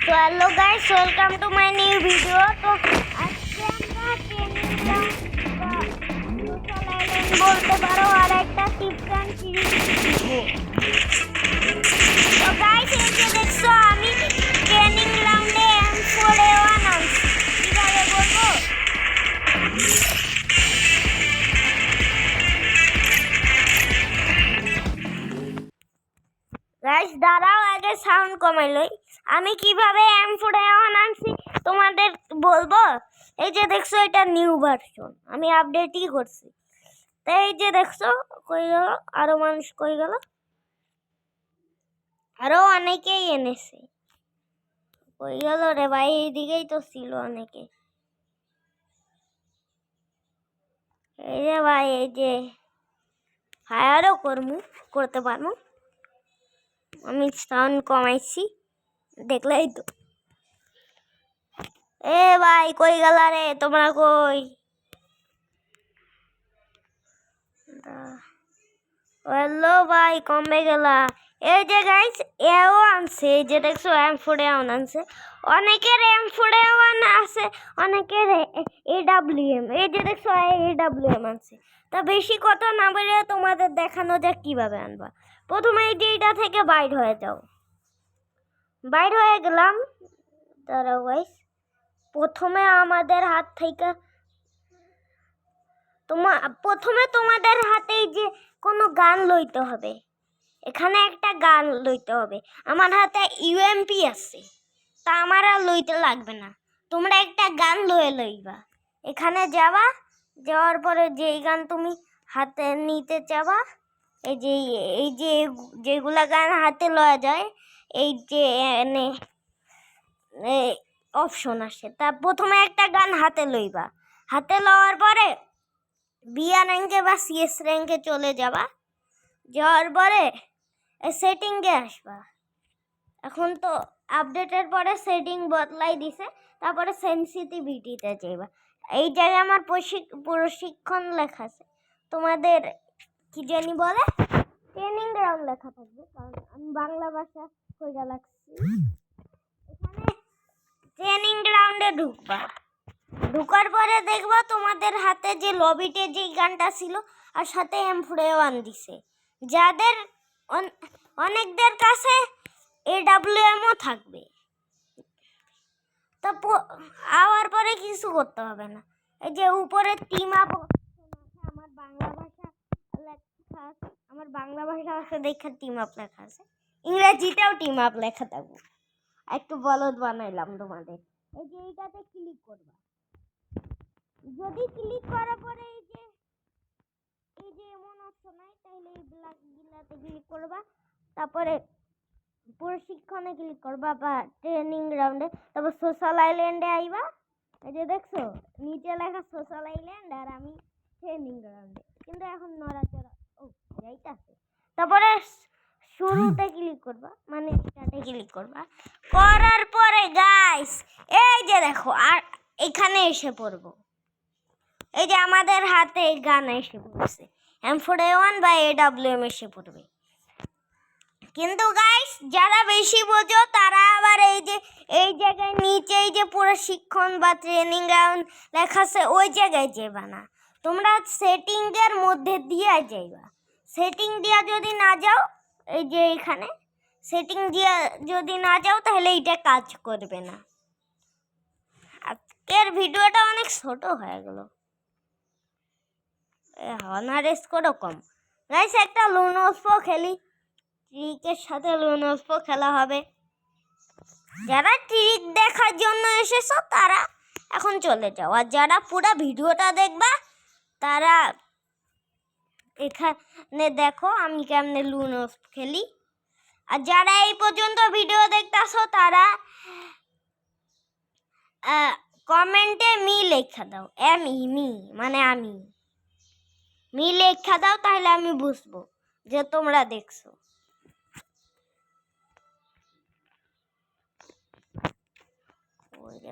তো hello guys welcome to my new video তো আজকে বলতে পারো আর একটা ট্রিক্স শিখব তো গাইস আমি ট্রেনিং গ্রাউন্ডে এম ফোর বলব? গাইস দাঁড়াও, আগে সাউন্ড কমাইলই আমি কীভাবে এম ফোর এমন আনছি তোমাদের বলব? এই যে দেখছ, এটা নিউ ভার্সন আমি আপডেটই করছি। তো এই যে দেখছ, কই গেল? আরও মানুষ কই গেল? আরও অনেকেই এনেছে। কই গেল রে ভাই? এইদিকেই তো ছিল অনেকে। এই যে ভাই, এই যে ফায়ারও করমু, করতে পারব আমি সাউন্ড কমাইছি। দেখলেই তো। এ ভাই, কই গেলা রে? তোমরা কই? হ্যালো ভাই কমবে গেলা। এই যে গাইস এও আনছে। এই যে দেখছ এম ফোরে ওয়ান আনছে। অনেকের এম ফোরে ওয়ান আছে, অনেকের এ ডাব্লিউ এম এই যে দেখছ, এ ডাব্লিউ এম আনছে। তা বেশি কথা না বেরিয়ে তোমাদের দেখানো যাক কীভাবে আনবা। প্রথমে এই যে এইটা থেকে বাইর হয়ে যাও। বাইর হয়ে গেলাম। তারা গাইস প্রথমে আমাদের হাত থেকে তোমা, প্রথমে তোমাদের হাতে যে কোনো গান লইতে হবে। এখানে একটা গান লইতে হবে। আমার হাতে ইউএমপি আছে। তা আমার আর লইতে লাগবে না। তোমরা একটা গান লয়ে লইবা। এখানে যাবা, যাওয়ার পরে যেই গান তুমি হাতে নিতে চাবা, এই যে এই যে যেগুলা গান হাতে লওয়া যায় এই যে অপশন আসে। তা প্রথমে একটা গান হাতে লইবা। হাতে লওয়ার পরে বিয়া র্যাঙ্কে বা সিএস র্যাঙ্কে চলে যাবা। যাওয়ার পরে সেটিংয়ে আসবা। এখন তো আপডেটের পরে সেটিং বদলাই দিছে, তারপরে সেন্সিটিভিটিতে যাইবা। এই জায়গায় আমার প্রশিক- প্রশিক্ষণ লেখা আছে। তোমাদের কি জানি বলে? ট্রেনিং গ্রাউন্ড লেখা থাকবে, কারণ আমি বাংলা ভাষা কইরা লাগছি এখানে ট্রেনিং গ্রাউন্ডে ঢুকবা। ঢুকার পরে দেখবা তোমাদের হাতে যে লবিতে যে গানটা ছিল, আর সাথে এম ওয়ান দিছে। যাদের অন- অনেকদের কাছে এ ডাব্লিউ এমও থাকবে। তা আওয়ার পরে কিছু করতে হবে না। এই যে উপরে টিম আপ আমার বাংলা ভাষা লেখা আমার বাংলা ভাষা আছে, দেখে টিম আপ লেখা আছে। ইংরেজিতেও টিম আপ লেখা থাকবে। একটু বলদ বানাইলাম তোমাদের। এই যে এইটাতে ক্লিক করবা। যদি ক্লিক করার পরে এই যে এই যে এমন অপশন হয় তাহলে এই ব্ল্যাক গিলাতে ক্লিক করবা। তারপরে প্রশিক্ষণে ক্লিক করবা বা ট্রেনিং গ্রাউন্ডে তারপর সোশ্যাল আইল্যান্ডে আইবা। এই যে দেখছ, নিচে লেখা সোশ্যাল আইল্যান্ড আর আমি ট্রেনিং গ্রাউন্ডে কিন্তু এখন নড়াচড়া, ও, যাইতাছে। তারপরে শুরুতে ক্লিক করবা মানে স্টার্টে ক্লিক করবা। করার পরে গাইস এই যে দেখো, আর এখানে এসে পড়ব। এই যে আমাদের হাতে গান এসে পড়ছে। এম ফোর ওয়ান বা এ ডাব্লিউ এম এসে পড়বে। কিন্তু গাইস যারা বেশি বোঝো, তারা আবার এই যে, এই জায়গায় নিচে এই যে প্রশিক্ষণ বা ট্রেনিং গ্রাউন্ড লেখা আছে ওই জায়গায় যাবা না। তোমরা সেটিংয়ের মধ্যে দিয়ে যাইবা। সেটিং দিয়া যদি না যাও এই যে এখানে সেটিং দিয়ে যদি না যাও তাহলে এইটা কাজ করবে না। আজকের ভিডিওটা অনেক ছোট হয়ে গেল। হনারেস করো কম। গাইস একটা লুনোস্পো খেলি। ট্রিকের সাথে লুনোস্পো খেলা হবে। যারা ট্রিক দেখার জন্য এসেছ, তারা এখন চলে যাও। আর যারা পুরো ভিডিওটা দেখবা, তারা এখানে দেখো আমি কেমনে লুনো খেলি। আর যারা এই পর্যন্ত ভিডিও দেখতেছো, তারা কমেন্টে মি লেখা দাও। এম মি মানে আমি। মি লেখা দাও, তাহলে আমি বুঝব যে তোমরা দেখছ।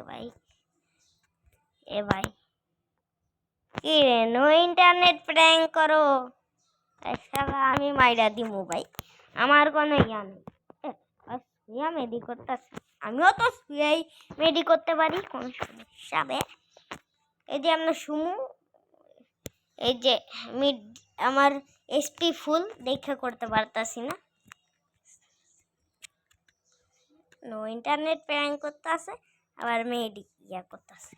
ভাই, এ ভাই। কি রে নো ইন্টারনেট প্র্যাঙ্ক করো। শালা আমি মাইরা দিমু ভাই। আমার কোনো ইয়া নেই। ইয়া মেদি করতেছে আমিও তো শুয়েই মেডি করতে পারি, কোনো সমস্যা এই যে আমরা সুমু, এই যে মিড, আমার এসপি ফুল দেখে করতে পারতাছি না। নো ইন্টারনেট প্যাং করতে আছে আবার মেডি ইয়া করতে আছে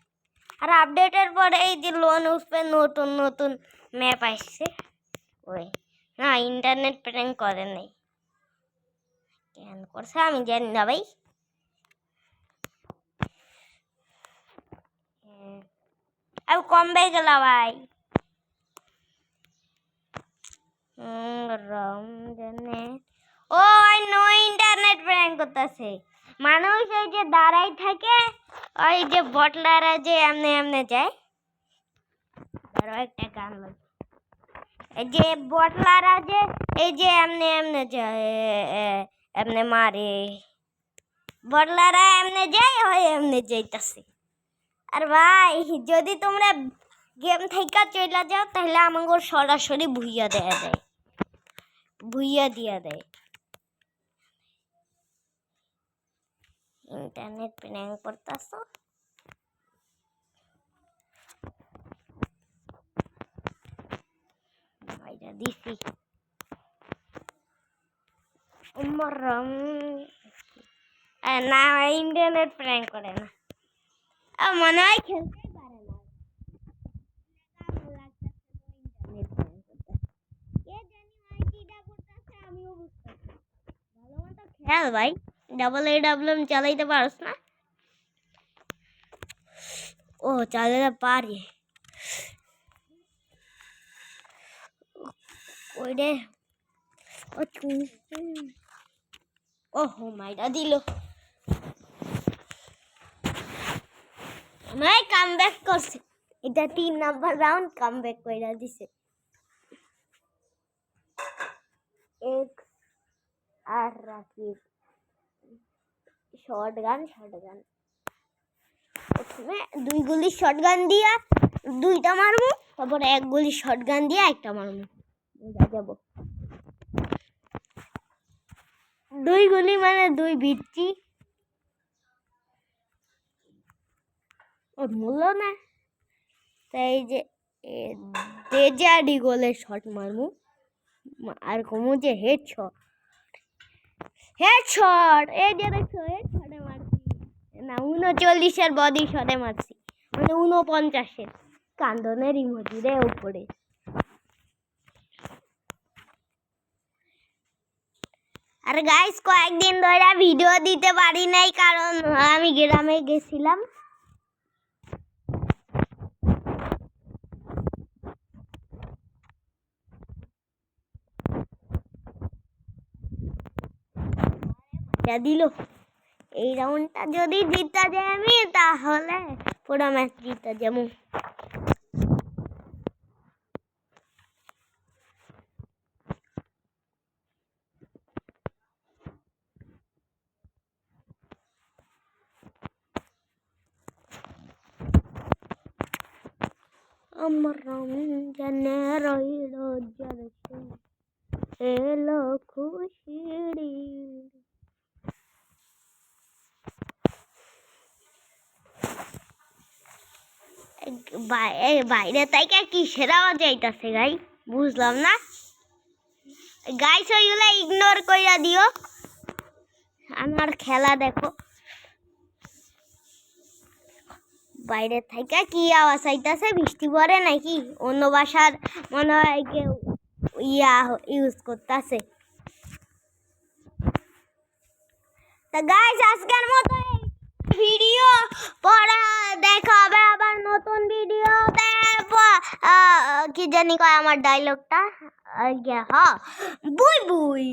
আর আপডেটের পরে এই যে লোন উঠবে, নতুন নতুন ম্যাপ আসছে। ওই না ইন্টারনেট প্যাং করে নাই। কেন করছে, আমি জানি না ভাই। হ্যাঁ। আমি কমবে গেল ভাই। ও নো ইন্টারনেট প্র্যাঙ্ক করতেছে। মানুষ এই যে দাঁড়াই থাকে, ওই যে বটলারা যে এমনি এমনি যায়। ধরো একটা গান যে বটলারা যে এই যে এমনি এমনি এমনি মারে। বটলারা এমনি যাই হয় এমনি যাইতাছে। আর ভাই, যদি তোমরা গেম থেকে চলে যাও, তাহলে আমাকে সরাসরি ভুইয়া দেয়া যায় ভুইয়া দিয়া দেয়। ইন্টারনেট প্ল্যান করতেছ এটা দিছি। মরম। না, ইন্টারনেট প্ল্যান করে না। মনে হয় খেলতেই পারে না। মতো খেয়াল ভাই ডাবল এ ডাবল চালাইতে পারস না? ও, চালাতে পারি। ওই ও ও হো মাইটা দিল। আমি কাম ব্যাক করছি। এটা তিন নাম্বার রাউন্ড কাম ব্যাক করে দিছে। এক আর Rakib. Short gun short gun প্রথমে দুই গুলি শর্ট গান দিয়া, দুইটা মারবো। তারপর এক গুলি শর্ট গান দিয়ে, একটা মারবো। যাব দুই গুলি মানে দুই বিচ্ছি ওর মূল্য না। তাই যে তেজাডি গোলে শট মারমু আর কমু যে হেড শট হেড শট এই যে দেখছ হেড শটে মারছি। না, উনচল্লিশের বডি শটে মারছি। মানে উনপঞ্চাশের। কান্দনের ইমোজি রে উপরে। আর গাইস কয়েকদিন ধরে ভিডিও দিতে পারি নাই, কারণ আমি গ্রামে গেছিলাম। দিল। এই রাউন্ডটা যদি জিতা যায় আমি, তাহলে পুরো ম্যাচ জিতা যাব। রইল, জলসে এলো খুশিরি বাই- এই বাইরে থেকে কিসের আওয়াজ যাইতাছে গাই? বুঝলাম না। গাইস, ওইগুলো ইগনোর কইরা দিও। আমার খেলা দেখো। বাইরে থেকে কি আওয়াজ আইতাছে? বৃষ্টি পড়ে নাকি? অন্য বাসার মনে হয় কেউ ইয়া ইউজ করতেছে। তা গাইস আজকের মতো ভিডিও পড়া দেখা হবে আবার নতুন ভিডিও কি জানি কয় আমার ডায়লগটা হ্যাঁ বুই বুই।